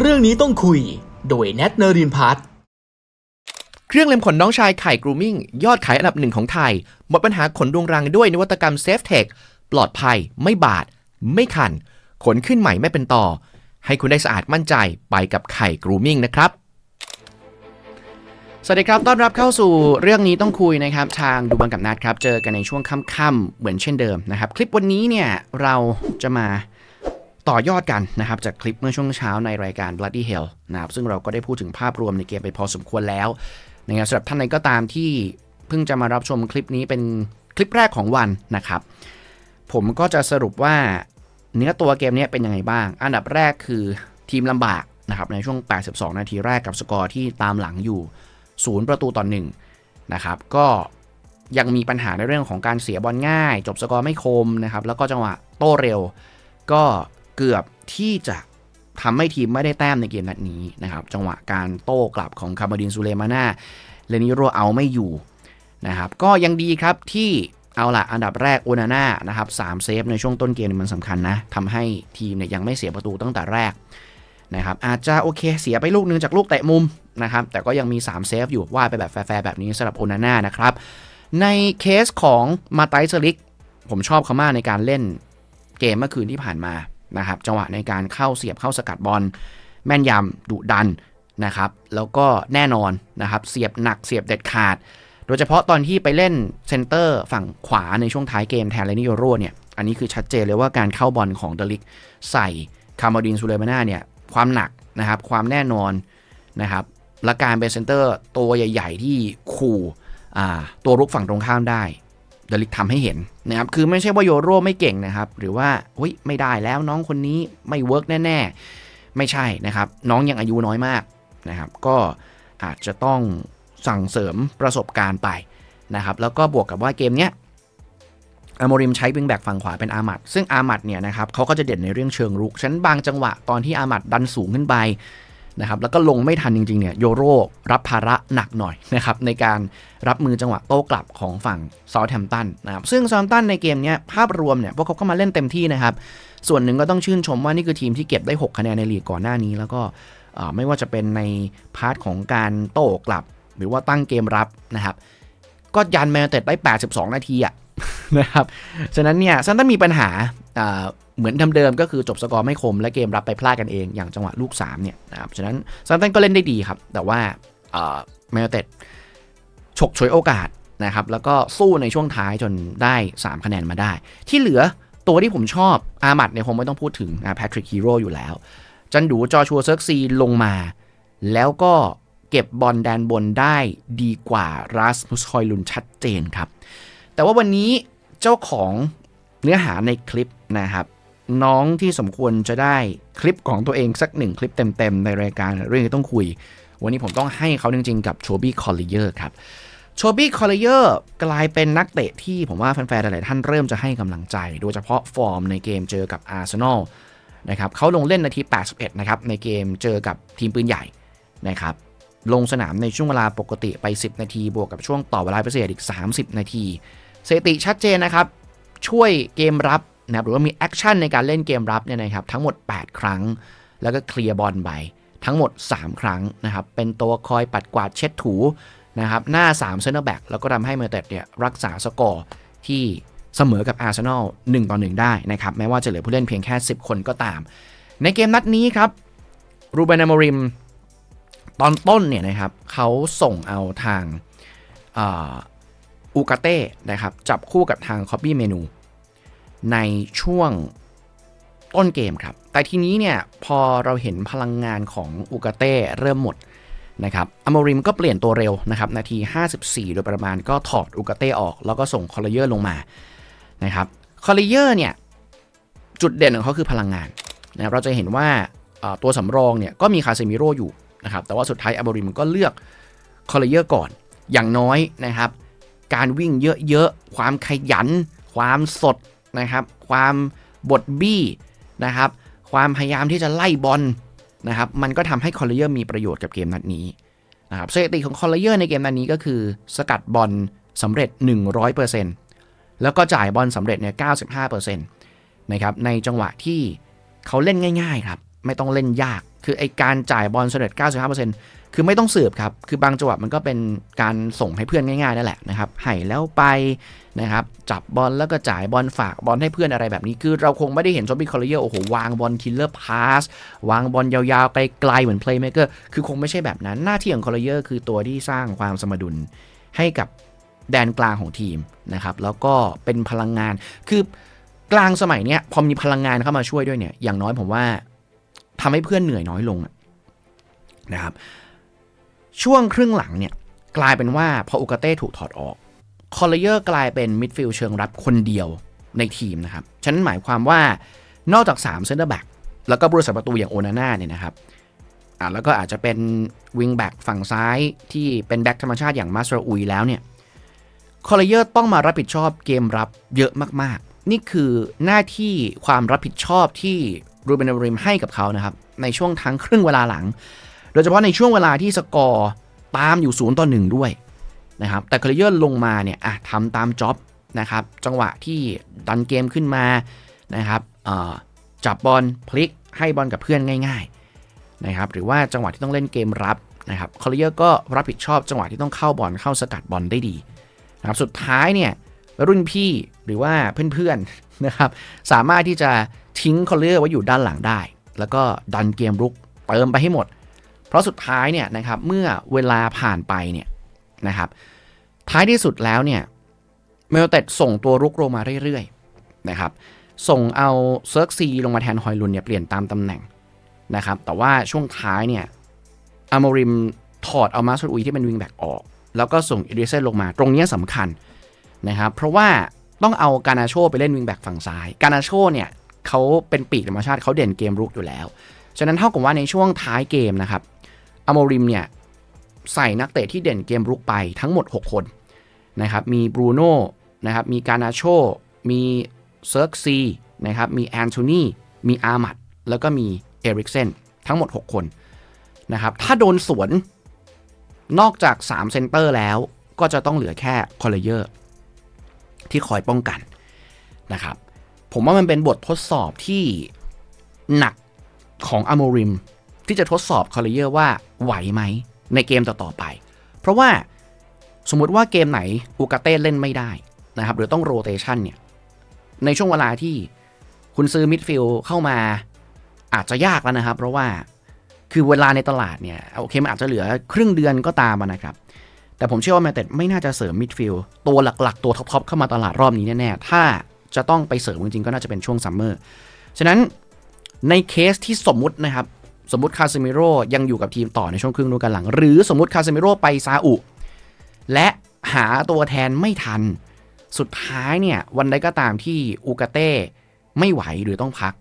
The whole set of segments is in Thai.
เรื่องนี้ต้องคุย โดยแนทเนรินพัฒน์เครื่องเล็มขนน้องชายไข่กรูมิ่งยอดขายอันดับหนึ่งของไทย หมดปัญหาขนดวงรังด้วยนวัตกรรมเซฟเทคปลอดภัย ไม่บาด ไม่คัน ขนขึ้นใหม่ไม่เป็นต่อ ให้คุณได้สะอาดมั่นใจไปกับไข่กรูมิ่งนะครับ สวัสดีครับ ต้อนรับเข้าสู่เรื่องนี้ต้องคุยนะครับ ทางดูบังกับนัดครับ เจอกันในช่วงค่ำๆเหมือนเช่นเดิมนะครับ คลิปวันนี้เนี่ยเราจะมา ต่อยอดกันนะครับจากคลิปเมื่อช่วงเช้าในรายการ Bloody Hell นะครับซึ่งเราก็ได้พูดถึงภาพรวมในเกมไปพอสมควรแล้วนะครับสำหรับท่านใดก็ตามที่เพิ่งจะมารับชมคลิปนี้เป็นคลิปแรกของวันนะครับ ผมก็จะสรุปว่าเนื้อตัวเกมนี้เป็นยังไงบ้าง อันดับแรกคือทีมลำบากนะครับในช่วง 82 นาทีแรกกับสกอร์ที่ตามหลังอยู่ 0 ประตูต่อ1นะครับก็ยังมีปัญหาในเรื่องของการเสียบอลง่าย จบสกอร์ไม่คมนะครับแล้วก็จังหวะโต้เร็ว ก็ เกือบที่จะทำให้ทีมไม่ได้แต้มในเกมนัดนี้นะครับ จังหวะการโต้กลับของคาร์บดินซูเลมาน่าเลนิโรเอาไม่อยู่นะครับ ก็ยังดีครับที่เอาละอันดับแรกโอนาน่านะครับสามเซฟในช่วงต้นเกมมันสำคัญนะทำให้ทีมเนี่ยยังไม่เสียประตูตั้งแต่แรกนะครับอาจจะโอเคเสียไปลูกนึงจากลูกเตะมุมนะครับ แต่ก็ยังมี 3 เซฟอยู่ว่าไปแบบแฟร์แบบนี้สำหรับโอนาน่านะครับ ในเคสของมาไตสลิกผมชอบเขามากในการเล่นเกมเมื่อคืนที่ผ่านมา นะครับจังหวะในการเข้าเสียบเข้าสกัดบอลแม่นยำดุดันนะครับแล้วก็แน่นอนนะครับเสียบหนักเสียบเด็ดขาด โดยเฉพาะตอนที่ไปเล่นเซนเตอร์ฝั่งขวาในช่วงท้ายเกมแทนเลนิโยโรเนี่ยอันนี้คือชัดเจนเลยว่าการเข้าบอลของเดลิกใส่คาร์มาดินซูเลมาน่าเนี่ยความหนักนะครับความแน่นอนนะครับและการเป็นเซนเตอร์ตัวใหญ่ ๆ ที่ขู่ตัวรุกฝั่งตรงข้ามได้ เดลิกทำให้เห็นนะครับคือไม่ใช่ว่าโยโรไม่เก่งนะครับ หรือว่าเฮ้ยไม่ได้แล้วน้องคนนี้ไม่เวิร์กแน่ๆ ไม่ใช่นะครับ น้องยังอายุน้อยมากนะครับ ก็อาจจะต้องสั่งเสริมประสบการณ์ไปนะครับ แล้วก็บวกกับว่าเกมเนี้ยอาโมริมใช้วิงแบกฝั่งขวาเป็นอามัดซึ่งอามัดเนี่ยนะครับเขาก็จะเด่นในเรื่องเชิงรุกฉะนั้นบางจังหวะตอนที่อามัดดันสูงขึ้นไป นะครับแล้วก็ลงไม่ทันจริงๆเนี่ยโยโรรับภาระหนักหน่อยนะครับในการรับมือจังหวะโต้กลับของฝั่งซอลแทมตันนะครับซึ่งซอลแทมตันในเกมนี้ภาพรวมเนี่ยพวกเขาก็มาเล่นเต็มที่นะครับ ส่วนหนึ่งก็ต้องชื่นชมว่านี่คือทีมที่เก็บได้ 6 คะแนนในลีกก่อนหน้านี้ แล้วก็ไม่ว่าจะเป็นในพาร์ทของการโต้กลับ หรือว่าตั้งเกมรับนะครับ ก็ยันแมนเต็ดได้ 82 นาทีอะนะครับฉะนั้นเนี่ยซันตันมีปัญหา เหมือนเดิมๆก็คือจบสกอร์ไม่คม และเกมรับไปพลาดกันเองอย่างจังหวะลูก3เนี่ยนะครับฉะนั้นซันตันก็เล่นได้ดีครับ แต่ว่าแมนเต็ดฉกฉวยโอกาสนะครับ แล้วก็สู้ในช่วงท้ายจนได้ 3 คะแนนมาได้ ที่เหลือตัวที่ผมชอบอามัดเนี่ยคงไม่ต้องพูดถึงแพทริกฮีโร่อยู่แล้ว จันดูจอชัวเซิร์กซีลงมา แล้วก็เก็บบอลแดนบนได้ดีกว่ารัสมุสคอยลุนชัดเจนครับ แต่ว่าวันนี้เจ้าของเนื้อหาในคลิปนะครับ น้องที่สมควรจะได้คลิปของตัวเองสักหนึ่งคลิปเต็มๆ ในรายการเรื่องที่ต้องคุย วันนี้ผมต้องให้เขาจริงๆ กับโชบี้คอลเลเยอร์ครับโชบี้คอลเลเยอร์กลายเป็นนักเตะที่ผมว่าแฟนๆ หลายๆท่านเริ่มจะให้กำลังใจ โดยเฉพาะฟอร์มในเกมเจอกับอาร์เซนอลนะครับเขาลงเล่นนาที 81 นะครับ ในเกมเจอกับทีมปืนใหญ่นะครับลงสนามในช่วงเวลาปกติไป 10 นาที บวกกับช่วงต่อเวลาพิเศษอีก 30 นาทีสถิติชัดเจนนะครับ ช่วยเกมรับ นะหรือว่ามีแอคชั่นในการเล่นเกมรับเนี่ยนะครับทั้งหมด 8 ครั้ง แล้วก็เคลียร์บอลไปทั้งหมด 3 ครั้งนะครับเป็นตัวคอยปัดกวาดเช็ดถูนะครับหน้า3เซนเตอร์แบ็กแล้วก็ทำให้เมอร์เตดเนี่ยรักษาสกอร์ที่เสมอกับอาร์เซนอล1ต่อ1ได้นะครับแม้ว่าจะเหลือผู้เล่นเพียงแค่ 10 คนก็ตาม ในเกมนัดนี้ครับรูเบนอมริมตอนต้นเนี่ยนะครับเขาส่งเอาทางอูกาเต้นะครับจับคู่กับทางคอปปี้เมนู ในช่วงต้นเกมครับ แต่ทีนี้เนี่ยพอเราเห็นพลังงานของอูกาเต้เริ่มหมดนะครับอมริมก็เปลี่ยนตัวเร็วนะครับ นาที 54 โดยประมาณก็ถอดอูกาเต้ออก แล้วก็ส่งคอลเลเยอร์ลงมานะครับคอลเลเยอร์เนี่ย จุดเด่นของเขาคือพลังงานนะรเราจะเห็นว่าตัวสำรองเนี่ยก็มีคาเซมิโร่อยู่นะครับ แต่ว่าสุดท้ายอมริมก็เลือกคอลเลเยอร์ก่อน อย่างน้อยนะครับ การวิ่งเยอะๆ ความขยัน ความสด นะครับ ความบดบี้นะครับ ความพยายามที่จะไล่บอลนะครับ มันก็ทำให้คอลเลเยอร์มีประโยชน์กับเกมนัดนี้นะครับสถิติของคอลเลเยอร์ในเกมนัดนี้ก็คือสกัดบอลสำเร็จ 100%แล้วก็จ่ายบอลสำเร็จเนี่ย95%นะครับ ในจังหวะที่เขาเล่นง่าย ๆ ครับ ไม่ต้องเล่นยาก คือไอการจ่ายบอลสำเสร็จ 95% คือไม่ต้องสืบครับ คือบางจังหวะมันก็เป็นการส่งให้เพื่อนง่ายๆนั่นแหละนะครับให้แล้วไปนะครับ จับบอลแล้วก็จ่ายบอลฝากบอลให้เพื่อนอะไรแบบนี้ คือเราคงไม่ได้เห็นจอมบี้คอลเลอร์โอ้โห วางบอลคิลเลอร์พาส วางบอลยาวๆไกลๆเหมือนเพลย์เมเกอร์ คือคงไม่ใช่แบบนั้น หน้าที่ของคอลเลอร์คือตัวที่สร้างความสมดุลให้กับแดนกลางของทีมนะครับ แล้วก็เป็นพลังงาน คือกลางสมัยเนี้ยพอมีพลังงานเข้ามาช่วยด้วยเนี่ย อย่างน้อยผมว่าทำให้เพื่อนเหนื่อยน้อยลงนะครับ ช่วงครึ่งหลังเนี่ยกลายเป็นว่าพออุกาเต้ถูกถอดออกคอลเลเยอร์กลายเป็นมิดฟิลด์เชิงรับคนเดียวในทีมนะครับฉะนั้นหมายความว่านอกจาก3เซนเตอร์แบ็กแล้วก็บริษัทประตูอย่างโอนาน่าเนี่ยนะครับอ่าแล้วก็อาจจะเป็นวิงแบ็กฝั่งซ้ายที่เป็นแบ็กธรรมชาติอย่างมาสเตอร์อุยแล้วเนี่ยคอลเลเยอร์ต้องมารับผิดชอบเกมรับเยอะมากๆ นี่คือหน้าที่ความรับผิดชอบที่รูเบนอริมให้กับเขานะครับในช่วงทั้งครึ่งเวลาหลัง ดยเฉพาะในช่วงเวลาที่สกอร์ตามอยู่0ต่อ1ด้วยนะครับแต่คอลเลเยอร์ลงมาเนี่ยอะทำตามจ็อบนะครับจังหวะที่ดันเกมขึ้นมานะครับจับบอลพลิกให้บอลกับเพื่อนง่ายๆนะครับหรือว่าจังหวะที่ต้องเล่นเกมรับนะครับคอลเลเยอร์ก็รับผิดชอบจังหวะที่ต้องเข้าบอลเข้าสกัดบอลได้ดีนะครับสุดท้ายเนี่ยรุ่นพี่หรือว่าเพื่อนๆนะครับสามารถที่จะทิ้งคอลเลอร์ไว้อยู่ด้านหลังได้ แล้วก็ดันเกมรุกเติมไปให้หมด เพราะสุดท้ายเนี่ยนะครับเมื่อเวลาผ่านไปเนี่ยนะครับท้ายที่สุดแล้วเนี่ยเมลเตดส่งตัวรุกลงมาเรื่อยๆนะครับส่งเอาเซิร์กซีลงมาแทนฮอยลุนเนี่ยเปลี่ยนตามตำแหน่งนะครับแต่ว่าช่วงท้ายเนี่ยอ m มริมถอดเอามาสุดอุยที่เป็นวิงแบ็กออก แล้วก็ส่งเอเดเซนลงมาตรงเนี้ยสำคัญนะครับเพราะว่าต้องเอากานาโชไปเล่นวิงแบ็กฝั่งซ้าย กานาโชเนี่ยเขาเป็นปีกธรรมชาติเขาเด่นเกมรุกอยู่แล้ว ฉะนั้นเท่ากับว่าในช่วงท้ายเกมนะครับ อโมริมเนี่ยใส่นักเตะที่เด่นเกมรุกไปทั้งหมด 6 คนนะครับ มีบรูโน่นะครับ มีกานาโช มีเซิร์กซีนะครับ มีแอนโทนี มีอาร์มัด แล้วก็มีเอริกเซนทั้งหมด 6 คนนะครับ ถ้าโดนสวนนอกจาก 3 เซนเตอร์แล้วก็จะต้องเหลือแค่คอลเลเยอร์ที่คอยป้องกันนะครับ ผมว่ามันเป็นบททดสอบที่หนักของอโมริม ที่จะทดสอบคอลเลเยอร์ว่าไหวไหมในเกมต่อๆไป เพราะว่าสมมุติว่าเกมไหนอูกาเต้เล่นไม่ได้นะครับหรือต้องโรเตชันเนี่ยในช่วงเวลาที่คุณซื้อมิดฟิลเข้ามาอาจจะยากแล้วนะครับ เพราะว่าคือเวลาในตลาดเนี่ยโอเคมันอาจจะเหลือครึ่งเดือนก็ตามนะครับ แต่ผมเชื่อว่าแมนเต็ดไม่น่าจะเสริมมิดฟิลตัวหลักๆ ตัวท็อปๆเข้ามาตลาดรอบนี้แน่ๆถ้าจะต้องไปเสริมจริงๆก็น่าจะเป็นช่วงซัมเมอร์ฉะนั้นในเคสที่สมมุตินะครับ สมมติคาซิมิโร่ยังอยู่กับทีมต่อในช่วงครึ่งฤดูกาลหลัง หรือสมมติคาซิมิโร่ไปซาอุ และหาตัวแทนไม่ทัน สุดท้ายเนี่ย วันใดก็ตามที่อูกาเต้ไม่ไหวหรือต้องพัก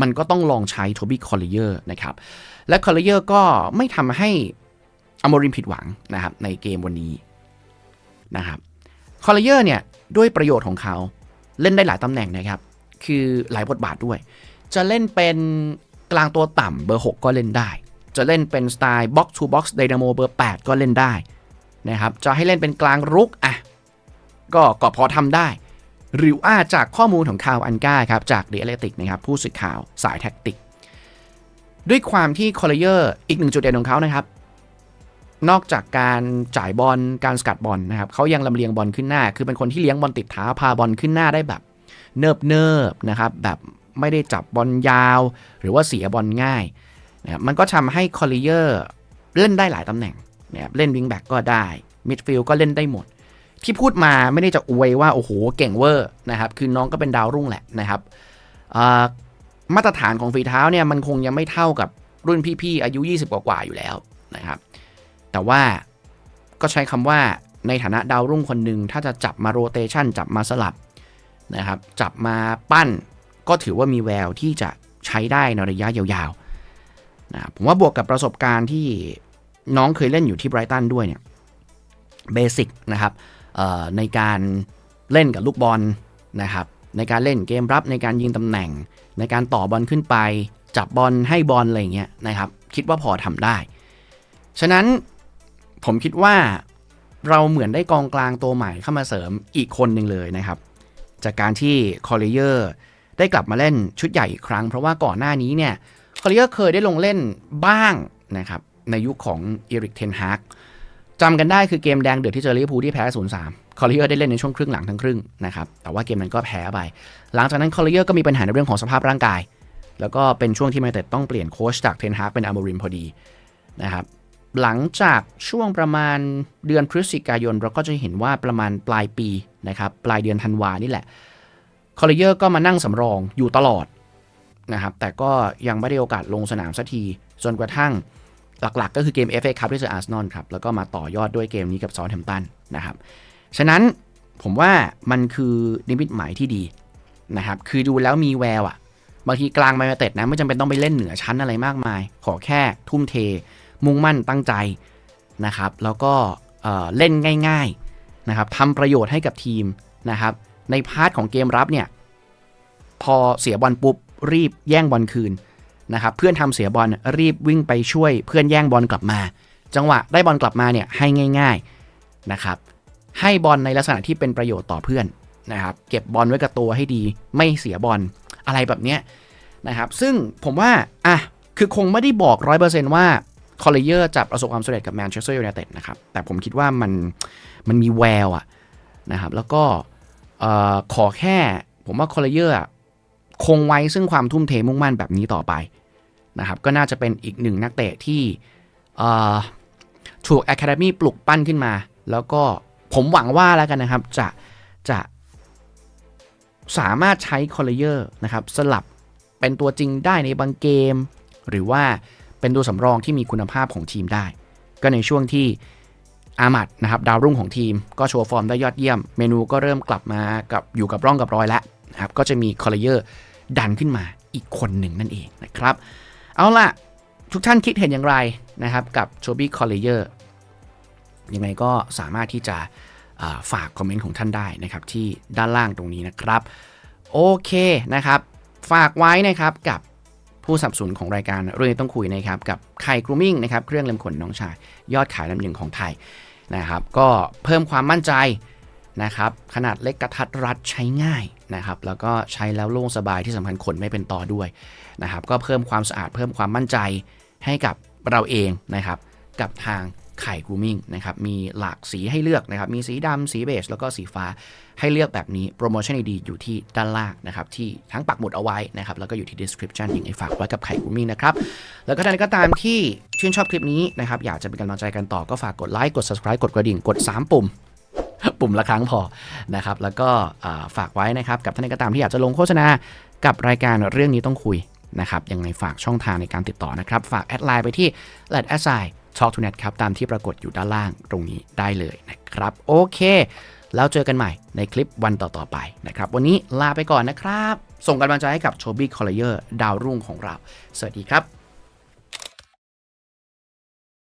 มันก็ต้องลองใช้โทบี้คอลเลเยอร์นะครับ และคอลเลเยอร์ก็ไม่ทำให้อโมริมผิดหวังนะครับในเกมวันนี้นะครับคอลเลเยอร์เนี่ยด้วยประโยชน์ของเขาเล่นได้หลายตำแหน่งนะครับ คือหลายบทบาทด้วย จะเล่นเป็น กลางตัวต่ำเบอร์ 6 ก็เล่นได้ จะเล่นเป็นสไตล์บ็อกซ์ทูบ็อกซ์ไดนาโมเบอร์ 8 ก็เล่นได้นะครับจะให้เล่นเป็นกลางรุกอะก็ก็พอทำได้หรือว่าจากข้อมูลของคาวอันก้าครับจากเดลติกนะครับผู้สื่อข่าวสายแท็กติก ด้วยความที่คอลเลเยอร์อีกหนึ่งจุดเด่นของเขานะครับ นอกจากการจ่ายบอลการสกัดบอลนะครับเขายังลำเลียงบอลขึ้นหน้า คือเป็นคนที่เลี้ยงบอลติดเท้าพาบอลขึ้นหน้าได้แบบ เนิบเนิบนะครับแบบ ไม่ได้จับบอลยาว หรือว่าเสียบอลง่ายนะครับมันก็ทำให้คอลเลเยอร์เล่นได้หลายตำแหน่งนะครับเล่นวิงแบ็กก็ได้มิดฟิลด์ก็เล่นได้หมด ที่พูดมาไม่ได้จะอวยว่าโอ้โหเก่งเวอร์นะครับคือน้องก็เป็นดาวรุ่งแหละนะครับมาตรฐานของฝีเท้าเนี่ยมันคงยังไม่เท่ากับรุ่นพี่ๆอายุ 20 กว่าๆอยู่แล้วนะครับแต่ว่าก็ใช้คำว่าในฐานะดาวรุ่งคนหนึ่งถ้าจะจับมาโรเตชันจับมาสลับนะครับจับมาปั้น ก็ถือว่ามีแววที่จะใช้ได้ในระยะยาวๆนะผมว่าบวกกับประสบการณ์ที่น้องเคยเล่นอยู่ที่ไบรตันด้วยเนี่ยเบสิกนะครับในการเล่นกับลูกบอลนะครับในการเล่นเกมรับในการยิงตำแหน่ง ในการต่อบอลขึ้นไป จับบอลให้บอลอะไรเงี้ยนะครับคิดว่าพอทำได้ ฉะนั้นผมคิดว่าเราเหมือนได้กองกลางตัวใหม่เข้ามาเสริมอีกคนหนึ่งเลยนะครับ จากการที่คอลเลเยอร์ ได้กลับมาเล่นชุดใหญ่อีกครั้ง เพราะว่าก่อนหน้านี้เนี่ยคอริเออร์เคยได้ลงเล่นบ้างนะครับในยุคของเอริกเทนฮากจำกันได้คือเกมแดงเดือดที่เจอลิเวอร์พูลที่แพ้ 0-3 คอริเออร์ได้เล่นในช่วงครึ่งหลังทั้งครึ่งนะครับ แต่ว่าเกมนั้นก็แพ้ไป หลังจากนั้นคอริเออร์ก็มีปัญหาในเรื่องของสภาพร่างกาย แล้วก็เป็นช่วงที่แมนเต็ดต้องเปลี่ยนโค้ชจากเทนฮากเป็นอาโมริมพอดีนะครับ หลังจากช่วงประมาณเดือนพฤศจิกายนเราก็จะเห็นว่าประมาณปลายปีนะครับปลายเดือนธันวานี่แหละ คอริเออร์ก็มานั่งสำรองอยู่ตลอดนะครับ แต่ก็ยังไม่ได้โอกาสลงสนามสักทีจนกระทั่งหลักๆ ก็คือเกม FA ครับที่เจออาร์เซนอลครับ แล้วก็มาต่อยอดด้วยเกมนี้กับซอนแฮมตันนะครับ ฉะนั้นผมว่ามันคือนิมิตหมายที่ดีนะครับ คือดูแล้วมีแววอะบางทีกลางมาเตดนะ ไม่จำเป็นต้องไปเล่นเหนือชั้นอะไรมากมาย ขอแค่ทุ่มเท มุ่งมั่นตั้งใจนะครับ แล้วก็เล่นง่าย ๆนะครับทำประโยชน์ให้กับทีมนะครับ ในพาร์ทของเกมรับเนี่ยพอเสียบอลปุ๊บรีบแย่งบอลคืนนะครับเพื่อนทำเสียบอลรีบวิ่งไปช่วยเพื่อนแย่งบอลกลับมา จังหวะได้บอลกลับมาเนี่ยให้ง่ายๆนะครับให้บอลในลักษณะที่เป็นประโยชน์ต่อเพื่อนนะครับเก็บบอลไว้กับตัวให้ดีไม่เสียบอลอะไรแบบเนี้ยนะครับซึ่งผมว่าอะคือคงไม่ได้บอก 100%ว่าคอลเลเยอร์จะประสบความสำเร็จกับแมนเชสเตอร์ยูไนเต็ดนะครับแต่ผมคิดว่ามันมันมีแววอะนะครับแล้วก็ ออขอแค่ผมว่าคอลเลเยอร์คงไว้ซึ่งความทุ่มเทมุ่งมั่นแบบนี้ต่อไปนะครับก็น่าจะเป็นอีกหนึ่งนักเตะที่เอ่อถูก Academy ปลุกปั้นขึ้นมา แล้วก็ผมหวังว่าแล้วกันนะครับ จะจะสามารถใช้คอลเลเยอร์นะครับสลับเป็นตัวจริงได้ในบางเกม หรือว่าเป็นตัวสำรองที่มีคุณภาพของทีมได้ ก็ในช่วงที่ อามัดนะครับดาวรุ่งของทีม ก็โชว์ฟอร์มได้ยอดเยี่ยม เมนูก็เริ่มกลับมากับอยู่กับร่องกับรอยแล้วนะครับก็จะมีคอลเลเยอร์ดันขึ้นมาอีกคนหนึ่งนั่นเองนะครับ เอาล่ะ ทุกท่านคิดเห็นอย่างไรนะครับกับโชบี้คอลเลเยอร์ยังไงก็สามารถที่จะาฝากคอมเมนต์ของท่านได้นะครับที่ด้านล่างตรงนี้นะครับโอเคนะครับฝากไว้นะครับกับผู้สับสนุนของรายการเรื่องนี้ต้องคุยนะครับกับไข่กรูมิ่งนะครับเครื่องเล็มขนน้องชาย ยอดขายลำหนึ่งของไทย นะครับ ก็เพิ่มความมั่นใจนะครับขนาดเล็กกระทัดรัดใช้ง่ายนะครับแล้วก็ใช้แล้วโล่งสบายที่สำคัญขนไม่เป็นต่อด้วยนะครับก็เพิ่มความสะอาดเพิ่มความมั่นใจให้กับเราเองนะครับกับทาง ไข่กรูมิ่งนะครับมีหลากสีให้เลือกนะครับมีสีดำสีเบจแล้วก็สีฟ้าให้เลือกแบบนี้โปรโมชั่นดีๆอยู่ที่ด้านล่างนะครับที่ทั้งปักหมุดเอาไว้นะครับแล้วก็อยู่ที่ description ยังไงฝากไว้กับไข่กูมิ่งนะครับแล้วก็ท่านก็ตามที่ชื่นชอบคลิปนี้นะครับอยากจะเป็นกำลังใจกันต่อก็ฝากกดไลค์กด subscribe กดกระดิ่งกด 3 ปุ่มปุ่มละครั้งพอนะครับ แล้วก็ฝากไว้นะครับ กับท่านก็ตามที่อยากจะลงโฆษณากับรายการเรื่องนี้ต้องคุยนะครับ ยังไงฝากช่องทางในการติดต่อนะครับ ฝากแอดไลน์ไปที่ l a d a s i Talk to Net ครับตามที่ปรากฏอยู่ด้านล่างตรงนี้ได้เลยนะครับ โอเค แล้วเจอกันใหม่ในคลิปวันต่อ ๆ ไปนะครับ วันนี้ลาไปก่อนนะครับ ส่งกำลังใจให้กับโชบี้คอลเลเยอร์ดาวรุ่งของเรา สวัสดีครับ